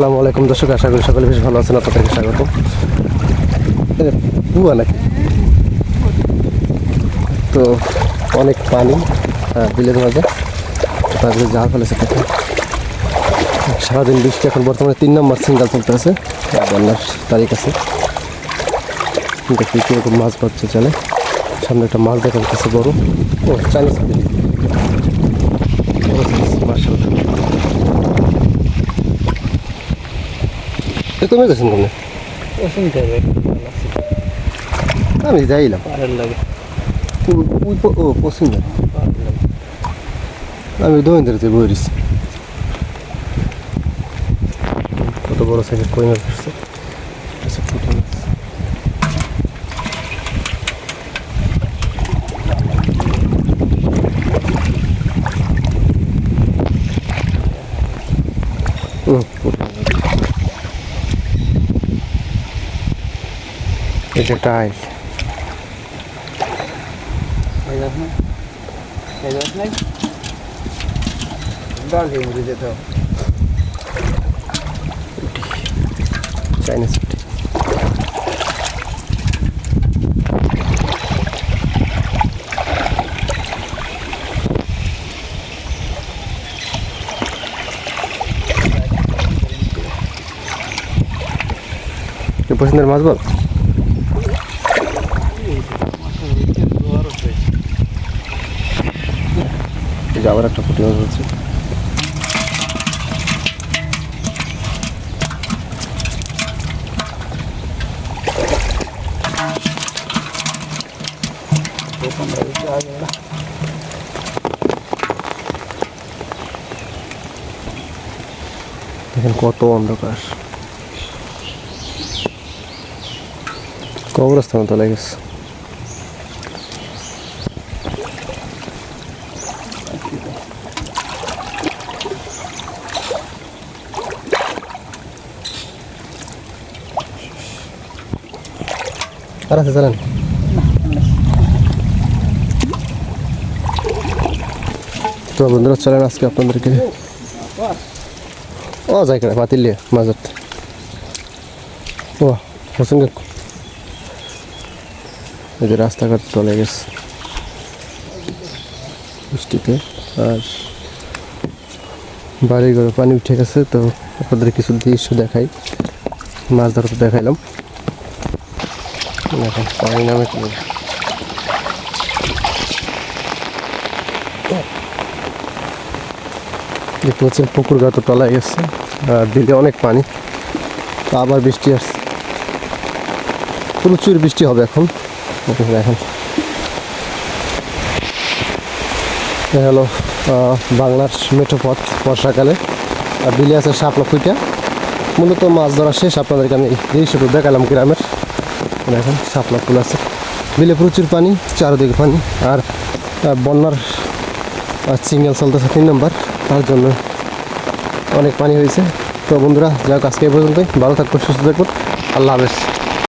আসসালামু আলাইকুম দর্শক আশা করি সকলে বেশ ভালো আছেন আপনাদেরকে স্বাগত। কুয়া নাকি? তো অনেক পানি আহ, বিলের মাঝে। তারপরে জাল ফেলেছে দেখুন সারাদিন বৃষ্টি এখন বর্তমানে তিন নম্বর সিঙ্গাল চলতে আছে বন্যার তারিখ আছে। দেখি কীরকম মাছ পাচ্ছে চলে সামনে একটা মাছ দেখা যাচ্ছে বড়। ও চাইনিজ মার্শাল কমে গেছেন কেন? অসুবিধা হবে আমি যাইলাম। পাহাড়ের লাগে। ও- ওই ও পছন্দ আমি দোহিন্দারিতে বইরিছি কত বড় সাইজের কই মাছ ধরছে? আচ্ছা। হুম, যেতে হবে চাইনিজ পছন্দের মাছ বল এই যে আবার একটা পুঁটি মাছ হচ্ছে কত অন্ধকার। কবরস্থান তো লেগেছে। আর আছে জানেন তো বন্ধুরা, চলেন আজকে আপনাদেরকে ও, যাই কেন পাতিলে মাঝত ও পছন্দ এই যে রাস্তাঘাট চলে গেছে। বৃষ্টিতে, আর বাড়ি ঘরে পানি উঠে গেছে, তো আপনাদের কিছু দৃশ্য দেখাই। মাছ ধরা তো দেখাইলাম। চলে দেখতে পাচ্ছেন পুকুর গা তো তলায় গেছে, আর দিলে অনেক পানি আবার বৃষ্টি আসছে। প্রচুর বৃষ্টি হবে এখন। দেখুন। এখন হলো বাংলার মেঠো পথ বর্ষাকালে। আর বিলে আছে শাপলা ফুইটা মূলত মাছ ধরা শেষ, আপনাদেরকে আমি শুধু দেখালাম গ্রামের। দেখেন, শাপলা ফুল আছে। বিলে প্রচুর পানি, চারদিকে পানি। আর বন্যার সিঙ্গেল চলতেছে তিন নম্বর। তার জন্য অনেক পানি হয়েছে। তো বন্ধুরা যাক আজকে পর্যন্তই। ভালো থাকুন সুস্থ থাকুন আল্লাহ হাফেজ।